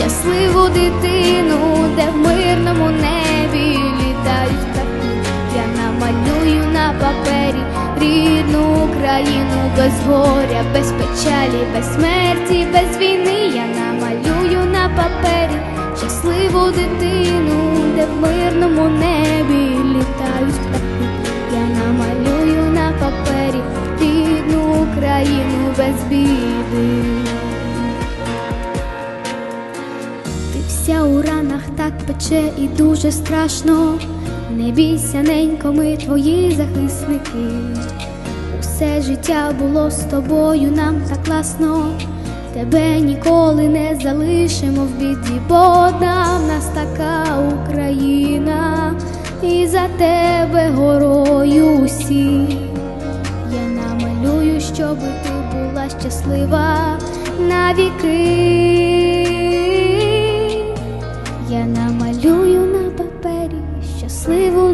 Щасливу дитину, де в мирному небі літають птахи. Я намалюю на папері рідну Україну без горя, без печалі, без смерті, без війни. Я намалюю на папері щасливу дитину, де в мирному небі літають птахи. Я намалюю на папері рідну Україну без біди. Ти у ранах так пече і дуже страшно. Не бійся, ненько, ми твої захисники. Усе життя було з тобою, нам так класно. Тебе ніколи не залишимо в біді, бо одна в нас така Україна, і за тебе горою усі. Я намалюю, щоб ти була щаслива навіки.